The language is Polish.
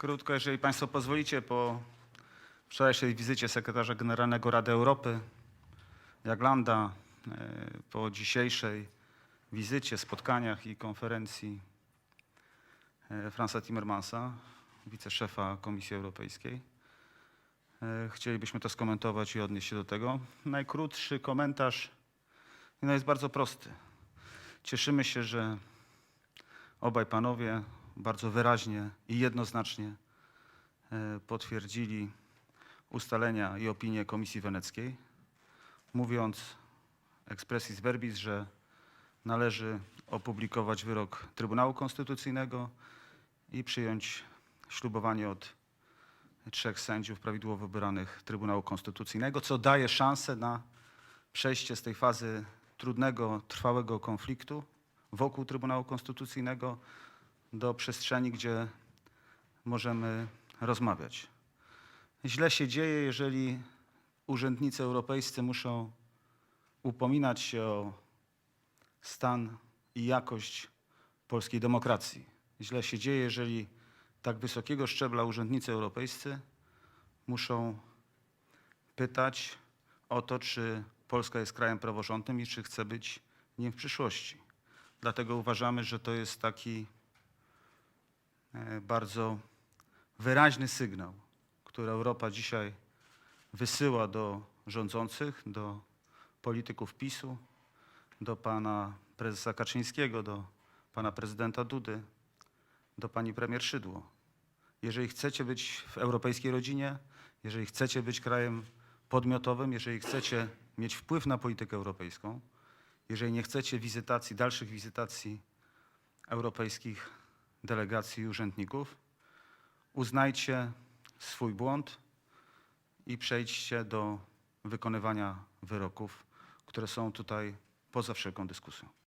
Krótko, jeżeli Państwo pozwolicie, po wczorajszej wizycie sekretarza generalnego Rady Europy Jaglanda, e, po dzisiejszej wizycie, spotkaniach i konferencji e, Franza Timmermansa, wiceszefa Komisji Europejskiej, e, chcielibyśmy to skomentować i odnieść się do tego. Najkrótszy komentarz no jest bardzo prosty. Cieszymy się, że obaj panowie bardzo wyraźnie i jednoznacznie e, potwierdzili ustalenia i opinie Komisji Weneckiej, mówiąc expressis verbis, że należy opublikować wyrok Trybunału Konstytucyjnego i przyjąć ślubowanie od trzech sędziów prawidłowo wybranych Trybunału Konstytucyjnego, co daje szansę na przejście z tej fazy trudnego, trwałego konfliktu wokół Trybunału Konstytucyjnego do przestrzeni, gdzie możemy rozmawiać. Źle się dzieje, jeżeli urzędnicy europejscy muszą upominać się o stan i jakość polskiej demokracji. Źle się dzieje, jeżeli tak wysokiego szczebla urzędnicy europejscy muszą pytać o to, czy Polska jest krajem praworządnym i czy chce być nim w przyszłości. Dlatego uważamy, że to jest taki bardzo wyraźny sygnał, który Europa dzisiaj wysyła do rządzących, do polityków PiSu, do pana prezesa Kaczyńskiego, do pana prezydenta Dudy, do pani premier Szydło. Jeżeli chcecie być w europejskiej rodzinie, jeżeli chcecie być krajem podmiotowym, jeżeli chcecie mieć wpływ na politykę europejską, jeżeli nie chcecie wizytacji, dalszych wizytacji europejskich delegacji i urzędników, uznajcie swój błąd i przejdźcie do wykonywania wyroków, które są tutaj poza wszelką dyskusją.